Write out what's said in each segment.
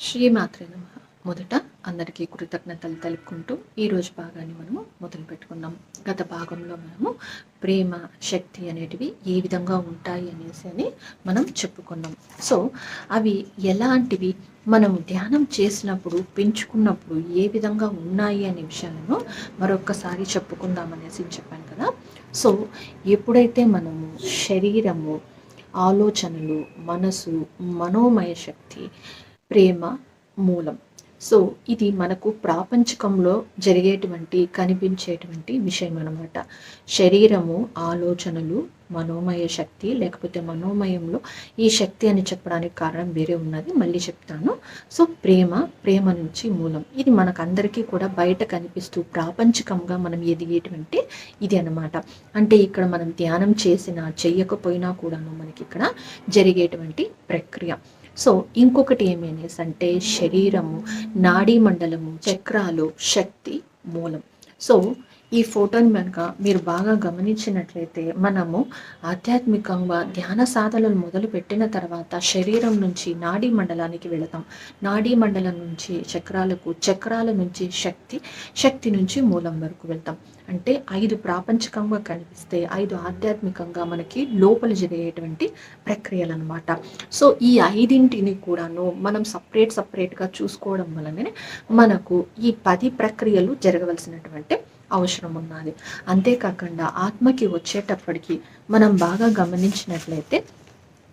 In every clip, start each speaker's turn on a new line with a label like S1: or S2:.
S1: శ్రీమాత్రే నమ. మొదట అందరికీ కృతజ్ఞతలు తెలుపుకుంటూ ఈరోజు భాగాన్ని మనము మొదలు పెట్టుకున్నాం గత భాగంలో మనము ప్రేమ శక్తి అనేటివి ఏ విధంగా ఉంటాయి అనేసి అని మనం చెప్పుకున్నాం. సో అవి ఎలాంటివి? మనం ధ్యానం చేసినప్పుడు పెంచుకున్నప్పుడు ఏ విధంగా ఉన్నాయి అనే విషయాలను మరొక్కసారి చెప్పుకుందాం అనేసి చెప్పాను కదా. సో ఎప్పుడైతే మనము శరీరము ఆలోచనలు మనసు మనోమయ శక్తి ప్రేమ మూలం. సో ఇది మనకు ప్రాపంచికంలో జరిగేటువంటి కనిపించేటువంటి విషయం అనమాట శరీరము ఆలోచనలు మనోమయ శక్తి లేకపోతే మనోమయంలో ఈ శక్తి అని చెప్పడానికి కారణం వేరే ఉన్నది మళ్ళీ చెప్తాను. సో ప్రేమ ప్రేమ నుంచి మూలం. ఇది మనకందరికీ కూడా బయట కనిపిస్తూ ప్రాపంచికంగా మనం ఎదిగేటువంటి ఇది అనమాట అంటే ఇక్కడ మనం ధ్యానం చేసినా చెయ్యకపోయినా కూడాను మనకి ఇక్కడ జరిగేటువంటి ప్రక్రియ. సో ఇంకొకటి ఏమైనా అంటే శరీరము నాడీ మండలము చక్రాలు శక్తి మూలం. సో ఈ ఫోటోని కనుక మీరు బాగా గమనించినట్లయితే మనము ఆధ్యాత్మికంగా ధ్యాన సాధనలు మొదలు పెట్టిన తర్వాత శరీరం నుంచి నాడీ మండలానికి వెళతాం. నాడీ మండలం నుంచి చక్రాలకు చక్రాల నుంచి శక్తి శక్తి నుంచి మూలం వరకు వెళ్తాం. అంటే ఐదు ప్రాపంచికంగా కనిపిస్తే ఐదు ఆధ్యాత్మికంగా మనకి లోపల జరిగేటువంటి ప్రక్రియలు అనమాట సో ఈ ఐదింటిని కూడాను మనం సపరేట్ సపరేట్గా చూసుకోవడం వలననే మనకు ఈ పది ప్రక్రియలు జరగవలసినటువంటి అవసరం ఉన్నది అంతేకాకుండా ఆత్మకి వచ్చేటప్పటికి మనం బాగా గమనించినట్లయితే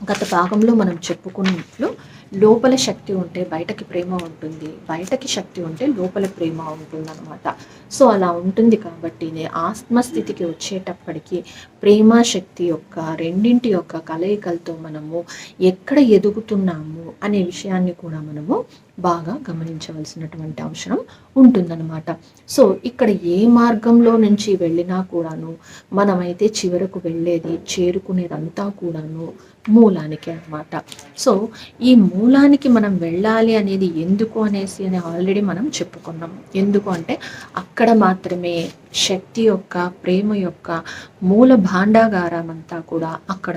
S1: గత భాగంలో మనం చెప్పుకున్నట్లు లోపల శక్తి ఉంటే బయటకి ప్రేమ ఉంటుంది బయటకి శక్తి ఉంటే లోపల ప్రేమ ఉంటుంది అనమాట సో అలా ఉంటుంది కాబట్టి ఆత్మస్థితికి వచ్చేటప్పటికి ప్రేమ శక్తి యొక్క రెండింటి యొక్క కలయికలతో మనము ఎక్కడ ఎదుగుతున్నాము అనే విషయాన్ని కూడా మనము బాగా గమనించవలసినటువంటి అవసరం ఉంటుందన్నమాట. సో ఇక్కడ ఏ మార్గంలో నుంచి వెళ్ళినా కూడాను మనమైతే చివరకు వెళ్ళేది చేరుకునేదంతా కూడాను మూలానికి అనమాట సో ఈ మూలానికి మనం వెళ్ళాలి అనేది ఎందుకు అనేసి అని ఆల్రెడీ మనం చెప్పుకున్నాం. ఎందుకు అంటే అక్కడ మాత్రమే శక్తి యొక్క ప్రేమ యొక్క మూల భాండాగారం అంతా కూడా అక్కడ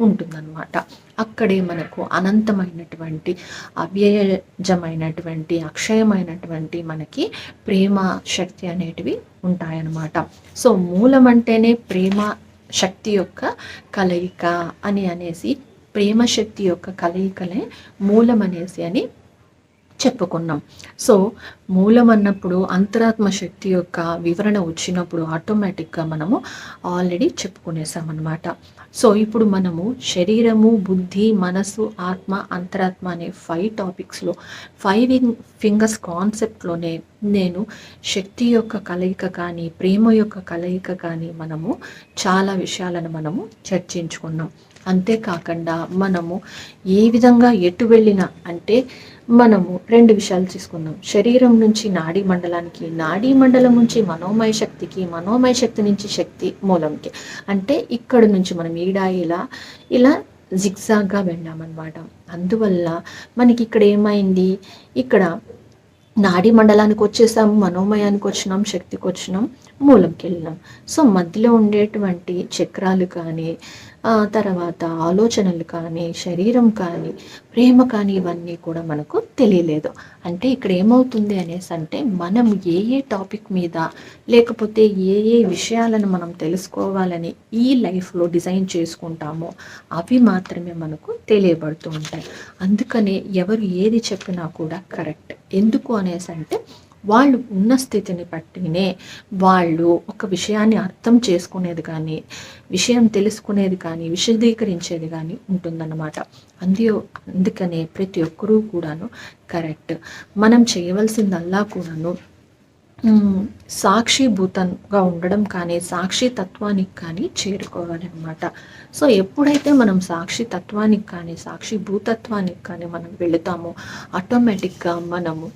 S1: ఉంటుందన్నమాట. అక్కడే మనకు అనంతమైనటువంటి అవ్యయజమైనటువంటి అక్షయమైనటువంటి మనకి ప్రేమ శక్తి అనేటివి ఉంటాయన్నమాట. సో మూలం అంటేనే ప్రేమ శక్తి యొక్క కలయిక అని అనేసి ప్రేమ శక్తి యొక్క కలయికలే మూలం అనేసి అని చెప్పుకున్నాం. సో మూలం అన్నప్పుడు అంతరాత్మ శక్తి యొక్క వివరణ వచ్చినప్పుడు ఆటోమేటిక్గా మనము ఆల్రెడీ చెప్పుకునేసామన్నమాట. సో ఇప్పుడు మనము శరీరము బుద్ధి మనసు ఆత్మ అంతరాత్మ అనే ఫైవ్ టాపిక్స్లో ఫైవ్ ఫింగర్స్ కాన్సెప్ట్లోనే నేను శక్తి యొక్క కలయిక కానీ ప్రేమ యొక్క కలయిక కానీ మనము చాలా విషయాలను మనము చర్చించుకున్నాం. అంతేకాకుండా మనము ఏ విధంగా ఎటు వెళ్ళినా అంటే మనము రెండు విషయాలు తీసుకుందాం శరీరం నుంచి నాడీ మండలానికి నాడీ మండలం నుంచి మనోమయ శక్తికి మనోమయ శక్తి నుంచి శక్తి మూలంకి. అంటే ఇక్కడ నుంచి మనం ఈడ ఇలా ఇలా జిగ్జాగ్గా వెళ్ళామన్నమాట. అందువల్ల మనకి ఇక్కడ ఏమైంది? ఇక్కడ నాడీ మండలానికి వచ్చేసాము మనోమయానికి వచ్చినాం శక్తికి వచ్చినాం. మూలంకి వెళ్ళినాం సో మధ్యలో ఉండేటువంటి చక్రాలు కానీ తర్వాత ఆలోచనలు కానీ శరీరం కానీ ప్రేమ కానీ ఇవన్నీ కూడా మనకు తెలియలేదు. అంటే ఇక్కడ ఏమవుతుంది అనేసి అంటే మనం ఏ ఏ టాపిక్ మీద లేకపోతే ఏ ఏ విషయాలను మనం తెలుసుకోవాలని ఈ లైఫ్లో డిజైన్ చేసుకుంటామో అవి మాత్రమే మనకు తెలియబడుతూ ఉంటాయి. అందుకనే ఎవరు ఏది చెప్పినా కూడా కరెక్ట్. ఎందుకు అనేసి అంటే వాళ్ళు ఉన్న స్థితిని బట్టినే వాళ్ళు ఒక విషయాన్ని అర్థం చేసుకునేది కానీ విషయం తెలుసుకునేది కానీ విశదీకరించేది కానీ ఉంటుందన్నమాట. అందు అందుకనే ప్రతి ఒక్కరూ కూడాను కరెక్ట్. మనం చేయవలసిందల్లా కూడాను సాక్షిభూతంగా ఉండడం కానీ సాక్షి తత్వానికి కానీ చేరుకోవాలన్నమాట. సో ఎప్పుడైతే మనం సాక్షి తత్వానికి కానీ సాక్షి భూతత్వానికి కానీ మనం వెళుతామో ఆటోమేటిక్గా మనము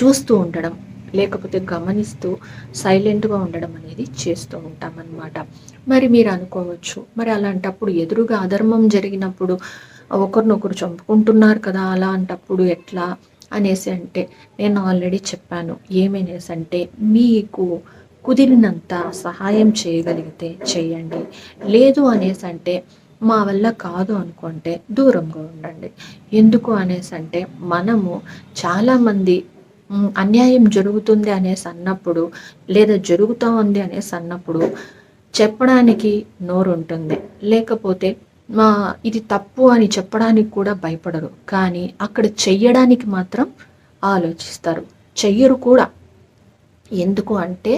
S1: చూస్తూ ఉండడం లేకపోతే గమనిస్తూ సైలెంట్గా ఉండడం అనేది చేస్తూ ఉంటామన్నమాట. మరి మీరు అనుకోవచ్చు మరి అలాంటప్పుడు ఎదురుగా అధర్మం జరిగినప్పుడు ఒకరినొకరు చంపుకుంటున్నారు కదా అలాంటప్పుడు ఎట్లా అనేసి అంటే నేను ఆల్రెడీ చెప్పాను ఏమనేసి అంటే మీకు కుదిరినంత సహాయం చేయగలిగితే చేయండి. లేదు అనేసి అంటే మా వల్ల కాదు అనుకుంటే దూరంగా ఉండండి. ఎందుకు అనేసి అంటే మనము చాలామంది అన్యాయం జరుగుతుంది అనేసి అన్నప్పుడు లేదా జరుగుతూ ఉంది అనేసి అన్నప్పుడు చెప్పడానికి నోరు ఉంటుంది లేకపోతే మా ఇది తప్పు అని చెప్పడానికి కూడా భయపడరు. కానీ అక్కడ చెయ్యడానికి మాత్రం ఆలోచిస్తారు. చెయ్యరు కూడా. ఎందుకు అంటే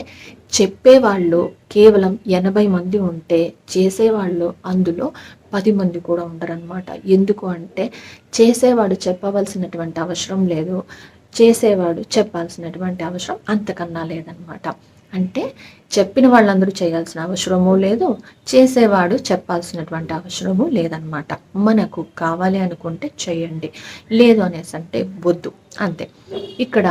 S1: చెప్పేవాళ్ళు కేవలం ఎనభై మంది ఉంటే చేసేవాళ్ళు అందులో పది మంది కూడా ఉండరనమాట ఎందుకు అంటే చేసేవాడు చెప్పవలసినటువంటి అవసరం లేదు. చేసేవాడు చెప్పాల్సినటువంటి అవసరం అంతకన్నా లేదనమాట అంటే చెప్పిన వాళ్ళందరూ చేయాల్సిన అవసరము లేదు చేసేవాడు చెప్పాల్సినటువంటి అవసరము లేదనమాట మనకు కావాలి అనుకుంటే చేయండి లేదు అనేసి అంటే వద్దు అంతే. ఇక్కడ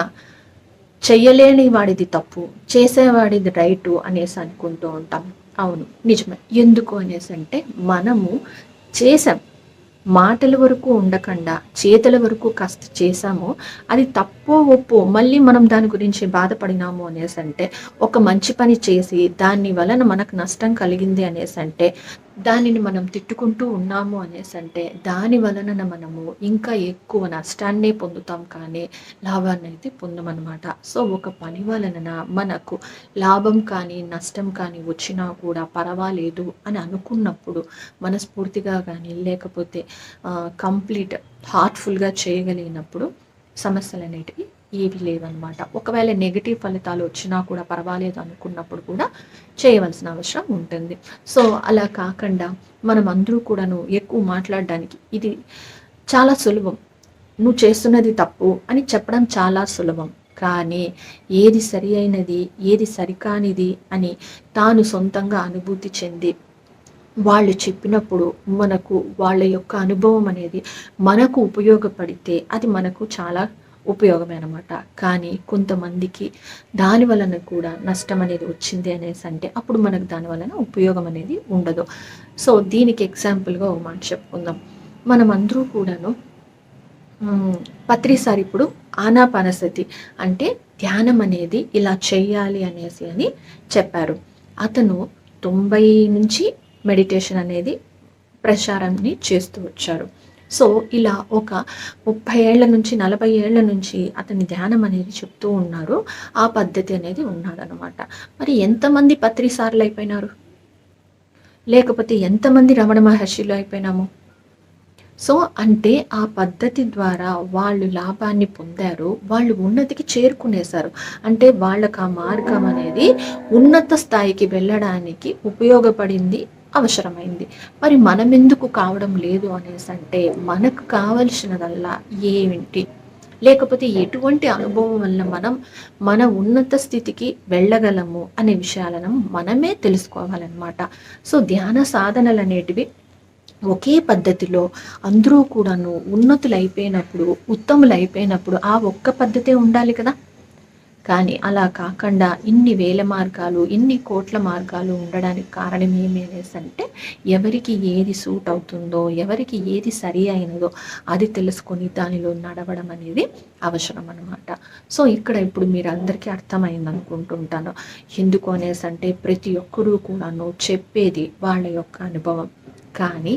S1: చెయ్యలేని వాడిది తప్పు చేసేవాడిది రైటు అనేసి అనుకుంటూ ఉంటాం. అవును నిజమే. ఎందుకు అనేసి అంటే మనము చేసాం. మాటల వరకు ఉండకుండా చేతుల వరకు కాస్త చేశామో అది తప్పో ఒప్పో మళ్ళీ మనం దాని గురించి బాధపడినాము అనేసి అంటే ఒక మంచి పని చేసి దాని వలన మనకు నష్టం కలిగింది అనేసి అంటే దానిని మనం తిట్టుకుంటూ ఉన్నాము అనేసి అంటే దాని వలన మనము ఇంకా ఎక్కువ నష్టాన్నే పొందుతాం కానీ లాభాన్ని అయితే పొందమన్నమాట. సో ఒక పని వలన మనకు లాభం కానీ నష్టం కానీ వచ్చినా కూడా పర్వాలేదు అని అనుకున్నప్పుడు మనస్ఫూర్తిగా కానీ లేకపోతే కంప్లీట్ హార్ట్ఫుల్గా చేయగలిగినప్పుడు సమస్యలు అనేటివి ఏవి లేవన్నమాట. ఒకవేళ నెగిటివ్ ఫలితాలు వచ్చినా కూడా పర్వాలేదు అనుకున్నప్పుడు కూడా చేయవలసిన అవసరం ఉంటుంది. సో అలా కాకుండా మనం అందరూ కూడాను ఎక్కువ మాట్లాడడానికి ఇది చాలా సులభం. నువ్వు చేస్తున్నది తప్పు అని చెప్పడం చాలా సులభం. కానీ ఏది సరి అయినది ఏది సరికానిది అని తాను సొంతంగా అనుభూతి చెంది వాళ్ళు చెప్పినప్పుడు మనకు వాళ్ళ యొక్క అనుభవం అనేది మనకు ఉపయోగపడితే అది మనకు చాలా ఉపయోగమే అనమాట కానీ కొంతమందికి దాని వలన కూడా నష్టం అనేది వచ్చింది అనేసి అంటే అప్పుడు మనకు దాని వలన ఉపయోగం అనేది ఉండదు. సో దీనికి ఎగ్జాంపుల్గా ఒక మాట చెప్పుకుందాం. మనం అందరూ కూడాను పత్రిసారి ఇప్పుడు ఆనాపానసతి అంటే ధ్యానం అనేది ఇలా చేయాలి అనేసి అని చెప్పారు. అతను తొంభై నుంచి మెడిటేషన్ అనేది ప్రచారాన్ని చేస్తూ వచ్చారు. సో ఇలా ఒక ముప్పై ఏళ్ళ నుంచి నలభై ఏళ్ళ నుంచి అతని ధ్యానం అనేది చెప్తూ ఉన్నారు. ఆ పద్ధతి అనేది ఉన్నాడనమాట మరి ఎంతమంది పత్రిసార్లు అయిపోయినారు? లేకపోతే ఎంతమంది రమణ మహర్షిలు అయిపోయినాము? సో అంటే ఆ పద్ధతి ద్వారా వాళ్ళు లాభాన్ని పొందారు. వాళ్ళు ఉన్నతికి చేరుకునేశారు. అంటే వాళ్ళకు ఆ మార్గం అనేది ఉన్నత స్థాయికి వెళ్ళడానికి ఉపయోగపడింది అవసరమైంది. మరి మనం ఎందుకు కావడం లేదు అనేసి అంటే మనకు కావలసినదల్లా ఏమిటి? లేకపోతే ఎటువంటి అనుభవం వల్ల మనం మన ఉన్నత స్థితికి వెళ్ళగలము అనే విషయాలను మనమే తెలుసుకోవాలన్నమాట. సో ధ్యాన సాధనలు అనేటివి ఒకే పద్ధతిలో అందరూ కూడాను ఉన్నతులు అయిపోయినప్పుడు ఉత్తములు అయిపోయినప్పుడు ఆ ఒక్క పద్ధతే ఉండాలి కదా? కానీ అలా కాకుండా ఇన్ని వేల మార్గాలు ఇన్ని కోట్ల మార్గాలు ఉండడానికి కారణం ఏమి అంటే ఎవరికి ఏది సూట్ అవుతుందో ఎవరికి ఏది సరి అయినదో అది తెలుసుకొని దానిలో నడవడం అనేది అవసరం అనమాట సో ఇక్కడ ఇప్పుడు మీరు అందరికీ అర్థమైంది అనుకుంటుంటాను. ఎందుకు అనేసి అంటే ప్రతి ఒక్కరూ కూడాను చెప్పేది వాళ్ళ యొక్క అనుభవం. కానీ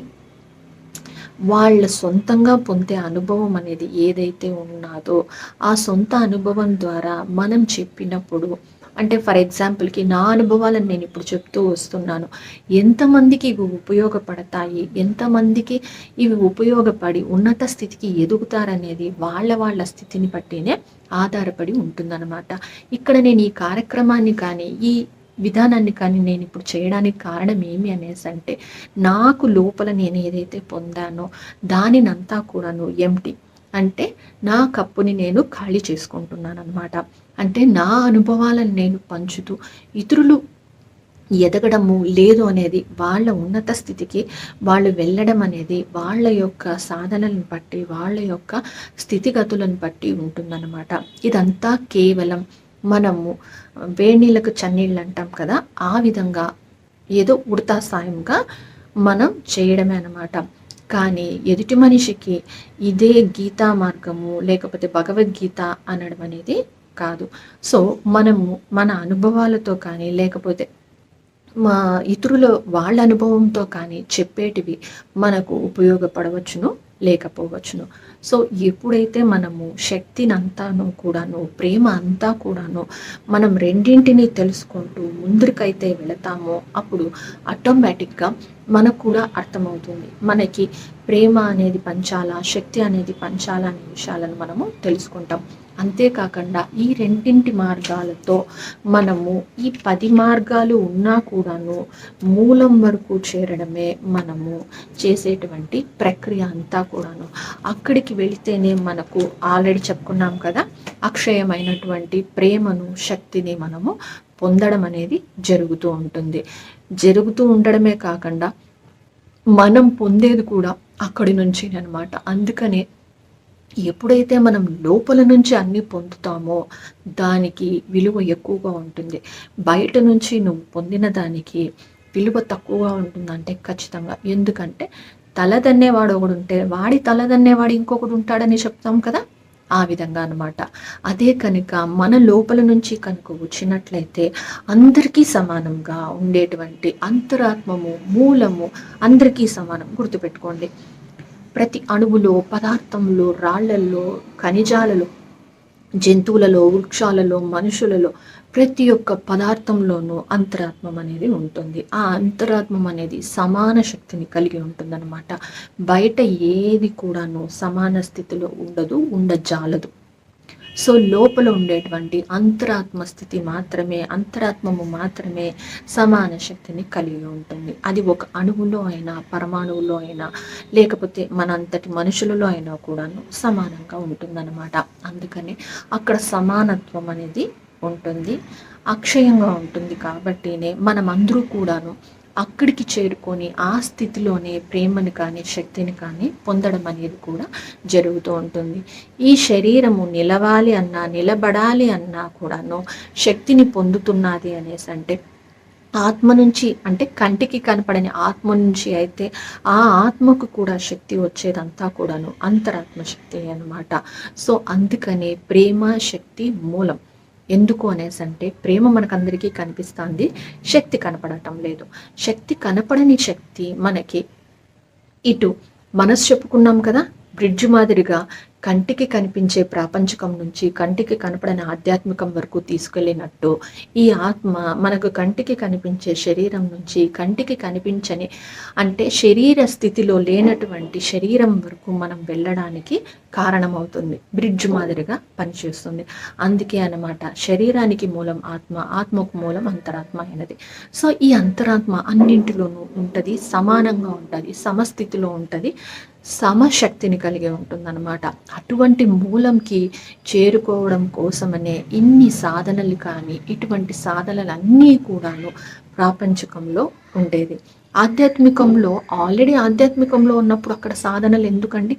S1: వాళ్ళ సొంతంగా పొందే అనుభవం అనేది ఏదైతే ఉన్నదో ఆ సొంత అనుభవం ద్వారా మనం చెప్పినప్పుడు అంటే ఫర్ ఎగ్జాంపుల్కి నా అనుభవాలను నేను ఇప్పుడు చెప్తూ వస్తున్నాను. ఎంతమందికి ఇవి ఉపయోగపడతాయి? ఎంతమందికి ఇవి ఉపయోగపడి ఉన్నత స్థితికి ఎదుగుతారనేది వాళ్ళ వాళ్ళ స్థితిని బట్టినే ఆధారపడి ఉంటుందన్నమాట. ఇక్కడ నేను ఈ కార్యక్రమాన్ని కానీ ఈ విధానాన్ని కానీ నేను ఇప్పుడు చేయడానికి కారణం ఏమి అనేసి అంటే నాకు లోపల నేను ఏదైతే పొందానో దానినంతా కూడాను ఎంటి అంటే నా కప్పుని నేను ఖాళీ చేసుకుంటున్నాను అనమాట అంటే నా అనుభవాలను నేను పంచుతూ ఇతరులు ఎదగడము లేదు అనేది వాళ్ళ ఉన్నత స్థితికి వాళ్ళు వెళ్ళడం అనేది వాళ్ళ యొక్క సాధనలను బట్టి వాళ్ళ యొక్క స్థితిగతులను బట్టి ఉంటుందన్నమాట. ఇదంతా కేవలం మనము వేడినీళ్ళకు చన్నీళ్ళు అంటాం కదా ఆ విధంగా ఏదో ఉడతా సాయంగా మనం చేయడమే అనమాట కానీ ఎదుటి మనిషికి ఇదే గీతా మార్గము లేకపోతే భగవద్గీత అనడం అనేది కాదు. సో మనము మన అనుభవాలతో కానీ లేకపోతే మా ఇతరుల వాళ్ళ అనుభవంతో కానీ చెప్పేటివి మనకు ఉపయోగపడవచ్చును. లేకపోవచ్చును. సో ఎప్పుడైతే మనము శక్తిని అంతాను కూడాను ప్రేమ అంతా కూడాను మనం రెండింటిని తెలుసుకుంటూ ముందుకైతే వెళతామో అప్పుడు ఆటోమేటిక్గా మనకు కూడా అర్థమవుతుంది. మనకి ప్రేమ అనేది పంచాలా శక్తి అనేది పంచాలా అనే విషయాలను మనము తెలుసుకుంటాం. అంతేకాకుండా ఈ రెండింటి మార్గాలతో మనము ఈ పది మార్గాలు ఉన్నా కూడాను మూలం వరకు చేరడమే మనము చేసేటువంటి ప్రక్రియ అంతా కూడాను. అక్కడికి వెళితేనే మనకు ఆల్రెడీ చెప్పుకున్నాం కదా అక్షయమైనటువంటి ప్రేమను శక్తిని మనము పొందడం అనేది జరుగుతూ ఉంటుంది. జరుగుతూ ఉండడమే కాకుండా మనం పొందేది కూడా అక్కడి నుంచి అనమాట అందుకనే ఎప్పుడైతే మనం లోపల నుంచి అన్ని పొందుతామో దానికి విలువ ఎక్కువగా ఉంటుంది. బయట నుంచి నువ్వు పొందిన దానికి విలువ తక్కువగా ఉంటుందంటే ఖచ్చితంగా. ఎందుకంటే తలదన్నేవాడు ఒకడు ఉంటే వాడి తలదన్నేవాడు ఇంకొకడు ఉంటాడని చెప్తాం కదా? ఆ విధంగా అనమాట అదే కనుక మన లోపల నుంచి కనుక వచ్చినట్లయితే అందరికీ సమానంగా ఉండేటువంటి అంతరాత్మము మూలము అందరికీ సమానం గుర్తుపెట్టుకోండి. ప్రతి అణువులో పదార్థంలో రాళ్ళల్లో ఖనిజాలలో జంతువులలో వృక్షాలలో మనుషులలో ప్రతి ఒక్క పదార్థంలోనూ అంతరాత్మం అనేది ఉంటుంది. ఆ అంతరాత్మం అనేది సమాన శక్తిని కలిగి ఉంటుందన్నమాట. బయట ఏది కూడాను సమాన స్థితిలో ఉండదు ఉండజాలదు. సో లోపల ఉండేటువంటి అంతరాత్మ స్థితి మాత్రమే అంతరాత్మము మాత్రమే సమాన శక్తిని కలిగి ఉంటుంది. అది ఒక అణువులో అయినా పరమాణువులో అయినా లేకపోతే మనంతటి మనుషులలో అయినా కూడాను సమానంగా ఉంటుందన్నమాట. అందుకని అక్కడ సమానత్వం అనేది ఉంటుంది అక్షయంగా ఉంటుంది కాబట్టినే మనం అందరూ కూడాను అక్కడికి చేరుకొని ఆ స్థితిలోనే ప్రేమని కానీ శక్తిని కానీ పొందడం అనేది కూడా జరుగుతూ ఉంటుంది. ఈ శరీరము నిలవాలి అన్నా నిలబడాలి అన్నా కూడాను శక్తిని పొందుతున్నది అనేసి అంటే ఆత్మ నుంచి అంటే కంటికి కనపడని ఆత్మ నుంచి అయితే ఆ ఆత్మకు కూడా శక్తి వచ్చేదంతా కూడాను అంతరాత్మ శక్తి అనమాట సో అందుకనే ప్రేమ శక్తి మూలం. ఎందుకు అనేసి అంటే ప్రేమ మనకందరికీ కనిపిస్తుంది. శక్తి కనపడటం లేదు. శక్తి కనపడని శక్తి మనకి ఇటు మనసు చెప్పుకున్నాం కదా బ్రిడ్జ్ మాదిరిగా కంటికి కనిపించే ప్రాపంచకం నుంచి కంటికి కనపడని ఆధ్యాత్మికం వరకు తీసుకెళ్ళినట్టు ఈ ఆత్మ మనకు కంటికి కనిపించే శరీరం నుంచి కంటికి కనిపించని అంటే శరీర స్థితిలో లేనటువంటి శరీరం వరకు మనం వెళ్ళడానికి కారణమవుతుంది. బ్రిడ్జ్ మాదిరిగా పనిచేస్తుంది. అందుకే అనమాట శరీరానికి మూలం ఆత్మ ఆత్మకు మూలం అంతరాత్మ అయినది. సో ఈ అంతరాత్మ అన్నింటిలోనూ ఉంటుంది సమానంగా ఉంటుంది సమస్థితిలో ఉంటుంది. సమశక్తిని కలిగి ఉంటుందన్నమాట. అటువంటి మూలంకి చేరుకోవడం కోసమనే ఇన్ని సాధనలు కానీ ఇటువంటి సాధనలన్నీ కూడాను ప్రాపంచకంలో ఉండేది. ఆధ్యాత్మికంలో ఆల్రెడీ ఆధ్యాత్మికంలో ఉన్నప్పుడు అక్కడ సాధనలు ఎందుకండి?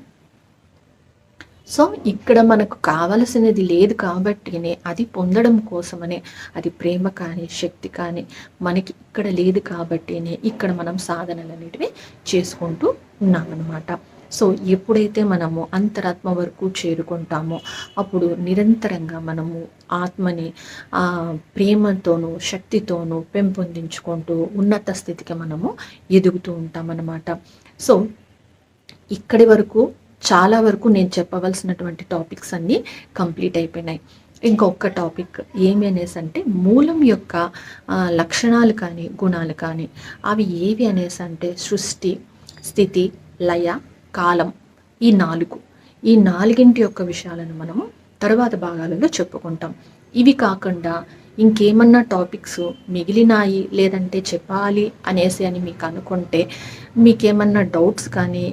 S1: సో ఇక్కడ మనకు కావలసినది లేదు కాబట్టినే అది పొందడం కోసమనే అది ప్రేమ కానీ శక్తి కానీ మనకి ఇక్కడ లేదు కాబట్టినే ఇక్కడ మనం సాధనలు అనేటివి చేసుకుంటూ ఉన్నామన్నమాట. సో ఎప్పుడైతే మనము అంతరాత్మ వరకు చేరుకుంటామో అప్పుడు నిరంతరంగా మనము ఆత్మని ప్రేమతోనూ శక్తితోనూ పెంపొందించుకుంటూ ఉన్నత స్థితికి మనము ఎదుగుతూ ఉంటామన్నమాట. సో ఇక్కడి వరకు చాలా వరకు నేను చెప్పవలసినటువంటి టాపిక్స్ అన్నీ కంప్లీట్ అయిపోయినాయి. ఇంకొక టాపిక్ ఏమి అనేసి అంటే మూలం యొక్క లక్షణాలు కానీ గుణాలు కానీ అవి ఏవి అనేసి అంటే సృష్టి స్థితి లయ కాలం ఈ నాలుగు. ఈ నాలుగింటి యొక్క విషయాలను మనము తరువాత భాగాలలో చెప్పుకుంటాం. ఇవి కాకుండా ఇంకేమన్నా టాపిక్స్ మిగిలినాయి లేదంటే చెప్పాలి అనేసి అని మీకు అనుకుంటే మీకేమన్నా డౌట్స్ కానీ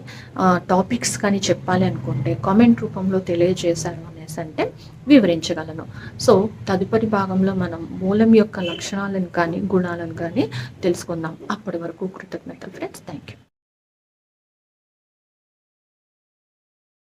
S1: టాపిక్స్ కానీ చెప్పాలి అనుకుంటే కామెంట్ రూపంలో తెలియజేశాను అనేసి అంటే వివరించగలను. సో తదుపరి భాగంలో మనం మూలం యొక్క లక్షణాలను కానీ గుణాలను కానీ తెలుసుకుందాం. అప్పటి వరకు కృతజ్ఞతలు ఫ్రెండ్స్. Thank you